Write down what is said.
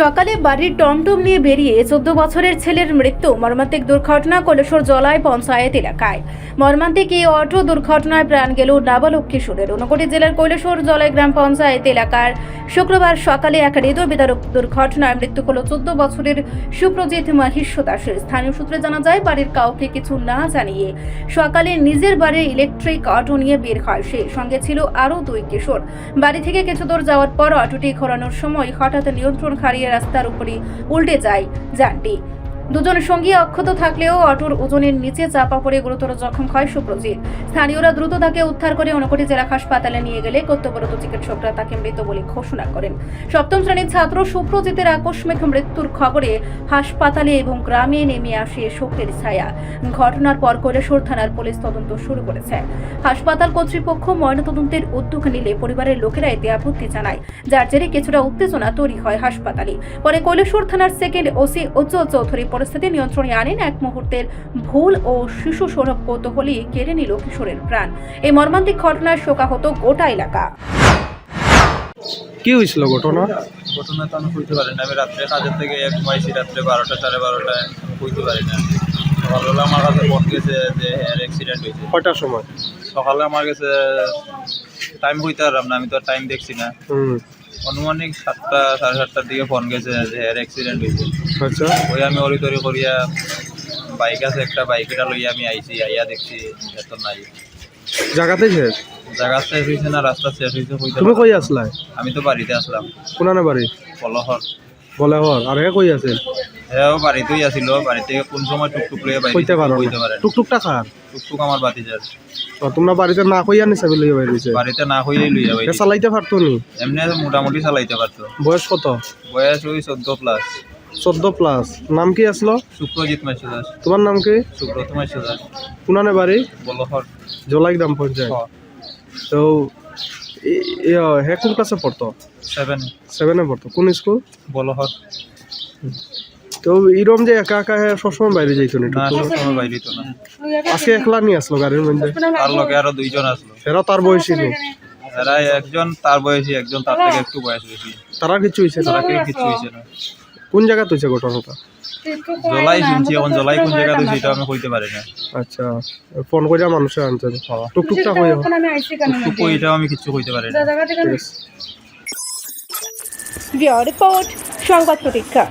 সকালে বাড়ির টমটম নিয়ে বেরিয়ে চোদ্দ বছরের ছেলের মৃত্যু মর্মান্তিক দুর্ঘটনা কৈলেশ্বর জলায় পঞ্চায়েত এলাকায়। মর্মান্তিক এই অটো দুর্ঘটনায় প্রাণ গেল নাবালক কিশোরের ঊনকোটি জেলার কৈলেশ্বর জলায় গ্রাম পঞ্চায়েত এলাকার শুক্রবার সকালে এক হৃদয় বিদারক দুর্ঘটনায় মৃত্যু হল চোদ্দ বছরের সুপ্রজিৎ মহিষ্য দাসের স্থানীয় সূত্রে জানা যায়, বাড়ির কাউকে কিছু না জানিয়ে সকালে নিজের বাড়ির ইলেকট্রিক অটো নিয়ে বের হয় সে। সঙ্গে ছিল আরও দুই কিশোর। বাড়ি থেকে কিছু দূর যাওয়ার পর অটোটি ঘোরানোর সময় হঠাৎ নিয়ন্ত্রণ হারিয়ে রাস্তার উপরে উল্টে যায় যানটি। দুজন সঙ্গী অক্ষত থাকলেও অটোর ওজনের নিচে চাপা পড়ে গুরুতর জখম হয় সুপ্রজিৎ স্থানীয়রা দ্রুত তাকে উদ্ধার করে ঊনকোটি জেলা হাসপাতালে নিয়ে গেলে কর্তব্যরত চিকিৎসকরা তাকে মৃত বলে ঘোষণা করেন। সপ্তম শ্রেণির ছাত্র সুপ্রজিতের আকস্মিক মৃত্যুর খবরে হাসপাতালে এবং গ্রামে নেমে আসে শোকের ছায়া। ঘটনার পর কৈলাসর থানার পুলিশ তদন্ত শুরু করেছে। হাসপাতাল কর্তৃপক্ষ ময়নাতদন্তের উদ্যোগ নিলে পরিবারের লোকেরা এতে আপত্তি জানায়। যার জেরে কিছুটা উত্তেজনা তৈরি হয় হাসপাতালে। পরে কৈলাসর থানার সেকেন্ড ওসি উজ্জ্বল চৌধুরী পরিস্থিতি নিয়ন্ত্রণে আনেন এক মুহূর্তের ভুল ও শিশু সৌরভ কৌতূহলী কেড়ে নিল কিশোরের প্রাণ। এই মর্মান্তিক ঘটনায় শোকাহত গোটা এলাকা। কি হয়েছিল ঘটনা? ঘটনা তো আমি বুঝতে পারি না আমি রাত্রে কাজের থেকে এক ঘুমাইছি রাত্রে বারোটা সাড়ে বারোটায় বুঝতে পারি না সকালবেলা আমার কাছে ফোন গেছে যে এর অ্যাক্সিডেন্ট হয়েছে। কয়টার সময়? সকালে আমার কাছে টাইম হইতে পারলাম না আমি তো টাইম দেখছি না। অনুমানিক সাতটা সাড়ে সাতটার দিকে ফোন গেছে যে এর অ্যাক্সিডেন্ট হয়েছে। আচ্ছা। ওই আমি অরি তরি করিয়া বাইক আছে একটা বাইকটা লইয়া আমি আইছি আইয়া দেখছি এত নাই। জায়গাতে শেষ? জায়গা শেষ হয়েছে না রাস্তা শেষ হয়েছে হইতে তুমি। কই আসলাই? আমি তো বাড়িতে আসলাম। কোনানে বাড়ি? পলহর বলে হর আর হে কই আছে? হ্যাঁ বাড়িতেই আসিল বাড়ি থেকে কোন সময় টুকটুক লইয়া বাইরে কইতে পারো কইতে পারে। টুকটুকটা খার টুকটুক আমার বাতি যার ও, তোমরা বাড়িতে না কইয়া নিছে বলে বাইরে দিছে বাড়িতে না হইলেই লইয়া বাইরে চালাইতে পারতো নি? এমনি মোটামুটি চালাইতে পারতো। বয়স কত? বয়স ওই চোদ্দ প্লাস চোদ্দ প্লাস নাম কি আসলো? সুপ্রজিৎ মাইশো দাস তোমার নাম কি? সুব্রত মাইশো দাস কোনানে বাড়ি? বলহর। জলাই গ্রাম পঞ্চায়েত। তো হে কোন ক্লাসে পড়তো? সেভেন সেভেনে পড়তো। কোন স্কুল বলহর। তো ইরম যে একা একা হে সবসময় বাইরে যাইতো নি টুকটুক? সবসময় বাইরে না। আজকে একলা নিয়ে আসলো গাড়ির মধ্যে? তার লগে আরও দুইজন আসলো। এরা তার বয়সী নেই এরা একজন তার বয়সী একজন তার থেকে একটু বয়স বেশি। তারা কিছু হয়েছে তারা কেউ কিছু হয়েছে না। কোন জায়গা হয়েছে ঘটনাটা? জলাই শুনছি এখন জলাই কোন জায়গা দিয়েছি এটা আমি কইতে পারি না। আচ্ছা ফোন করে মানুষে আনছে। টুকটুকটা কই টুকু এটাও আমি কিছু কইতে পারি না। রিপোর্ট সংবাদ প্রতীক্ষা।